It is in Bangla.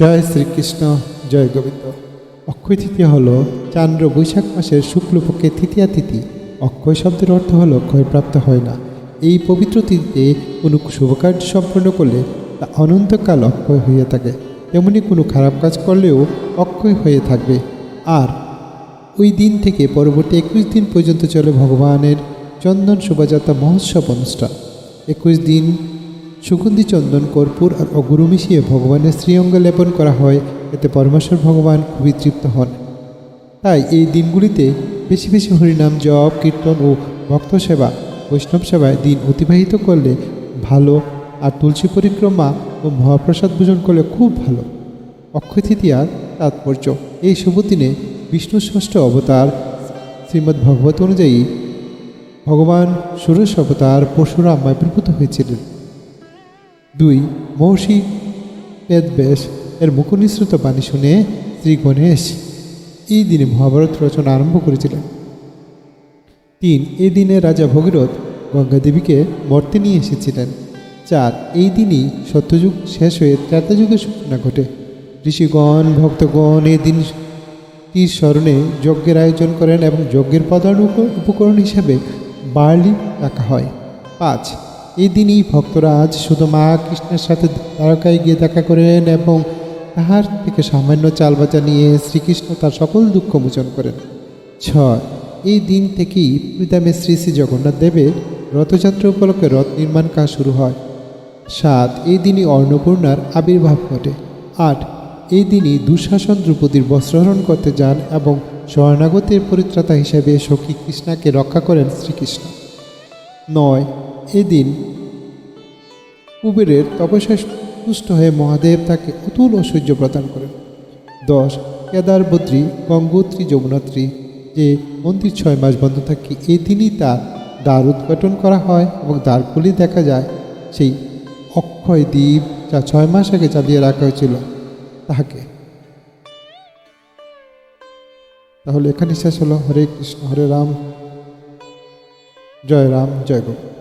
জয় শ্রীকৃষ্ণ, জয় গোবিন্দ। অক্ষয় তৃতীয়া হল চান্দ্র বৈশাখ মাসের শুক্লপক্ষে তৃতীয়া তিথি। অক্ষয় শব্দের অর্থ হল ক্ষয়প্রাপ্ত হয় না। এই পবিত্র তিথিতে কোনো শুভকার্য সম্পন্ন করলে তা অনন্তকাল অক্ষয় হয়ে থাকে। তেমনি কোনো খারাপ কাজ করলেও অক্ষয় হয়ে থাকবে। আর ওই দিন থেকে পরবর্তী একুশ দিন পর্যন্ত চলে ভগবানের চন্দন শোভাযাত্রা মহোৎসব অনুষ্ঠান। একুশ দিন সুগন্ধি চন্দন, কর্পূর আর অগুরু মিশিয়ে ভগবানের শ্রীঅঙ্গ লেপন করা হয়। এতে পরমেশ্বর ভগবান খুবই তৃপ্ত হন। তাই এই দিনগুলিতে বেশি বেশি হরিনাম, জপ, কীর্তন ও ভক্ত সেবা, বৈষ্ণব সেবায় দিন অতিবাহিত করলে ভালো আর তুলসী পরিক্রমা ও মহাপ্রসাদ ভোজন করলে খুব ভালো। অক্ষয় তৃতীয়ার তাৎপর্য। এই শুভ দিনে বিষ্ণু ষষ্ঠ অবতার শ্রীমদ্ ভগবত অনুযায়ী ভগবান সুরেশ অবতার পরশুরাম আবির্ভূত হয়েছিলেন। দুই, মহর্ষি বেদবেশ এর মুখনিসৃত বাণী শুনে শ্রী গণেশ এই দিনে মহাভারত রচনা আরম্ভ করেছিলেন। তিন এই দিনে রাজা ভগীরথ গঙ্গা দেবীকে মর্তে নিয়ে এসেছিলেন। চার, এই দিনই সত্যযুগ শেষ হয়ে ত্রেতাযুগের সূচনা ঘটে। ঋষিগণ, ভক্তগণ এই দিন তীর স্মরণে যজ্ঞের আয়োজন করেন এবং যজ্ঞের প্রধান উপকরণ হিসেবে বার্লি রাখা হয়। পাঁচ এই দিনই ভক্তরা আজ শুধু মা কৃষ্ণের সাথে দ্বারকায় গিয়ে দেখা করেন এবং তাহার থেকে সামান্য চাল বাচা নিয়ে শ্রীকৃষ্ণ তার সকল দুঃখ মোচন করেন। ছয়, এই দিন থেকেই প্রীতামে শ্রী শ্রী জগন্নাথ দেবের রথযাত্রা উপলক্ষে রথ নির্মাণ কাজ শুরু হয়। সাত, এই দিনই অন্নপূর্ণার আবির্ভাব ঘটে। আট, এই দিনই দুঃশাসন দ্রৌপদীর বস্ত্রহরণ করতে যান এবং শরণাগতের পরিত্রাতা হিসেবে সখী কৃষ্ণাকে রক্ষা করেন শ্রীকৃষ্ণ। নয় এদিন কুবেরের তপস্যায় তুষ্ট হয়ে মহাদেব তাকে অতুল ঐশ্বর্য প্রদান করেন। দশ, কেদার বদ্রী, গঙ্গোত্রী, যমুনাত্রী, যে মন্দির ছয় মাস বন্ধ থাকে এই দিনই তার দ্বার উদ্ঘাটন করা হয় এবং দ্বার খুলে দেখা যায়, সেই অক্ষয় দ্বীপ যা ছয় মাস আগে চালিয়ে রাখা হয়েছিল তাহাকে। তাহলে এখানে শেষ হলো। হরে কৃষ্ণ, হরে রাম। জয় রাম, জয় গোবিন্দ।